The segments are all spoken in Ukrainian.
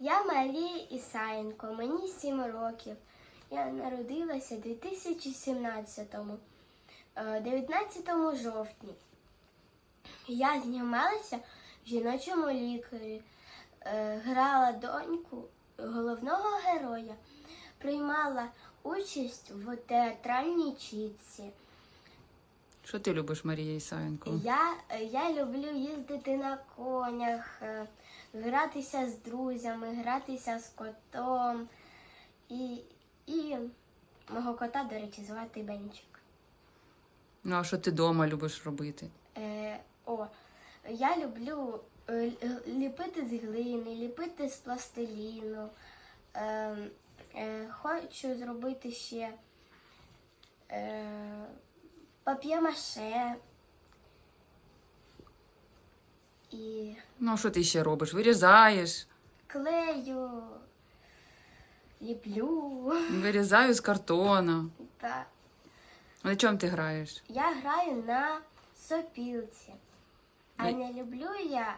Я Марія Ісаєнко, мені 7 років. Я народилася у 2017-му, е, 19 жовтні. Я знімалася в жіночому лікарі, е, грала доньку головного героя, приймала участь в театральній чітці. Що ти любиш, Марія Ісаєнко? Я, я люблю їздити на конях, е, гратися з друзями, гратися з котом. І, і мого кота, до речі, звати Бенчик. Ну, а що ти вдома любиш робити? Е, о, я люблю е, ліпити з глини, ліпити з пластиліну. Е, е, хочу зробити ще е, пап'є-маше. І Ну, що ти ще робиш? Вирізаєш, клею, ліплю. вирізаю з картона. Та А на чому ти граєш? я граю на сопілці. А не люблю я,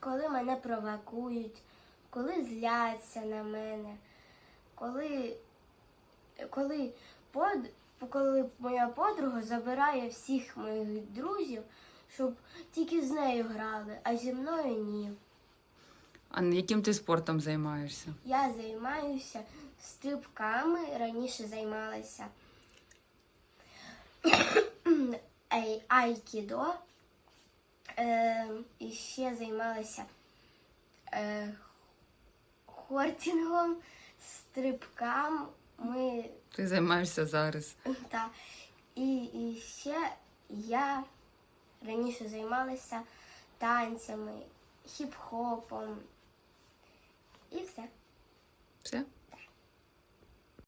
коли мене провокують, коли зляться на мене, коли, коли, под, коли моя подруга забирає всіх моїх друзів, щоб тільки з нею грали, а зі мною ні. А яким ти спортом займаєшся? Я займаюся стрибками, раніше займалася ай- айкідо. Е, і ще займалася е, хортінгом, стрибками. Ти займаєшся зараз. Так. і, і ще я раніше займалася танцями, хіп-хопом. І все. Все?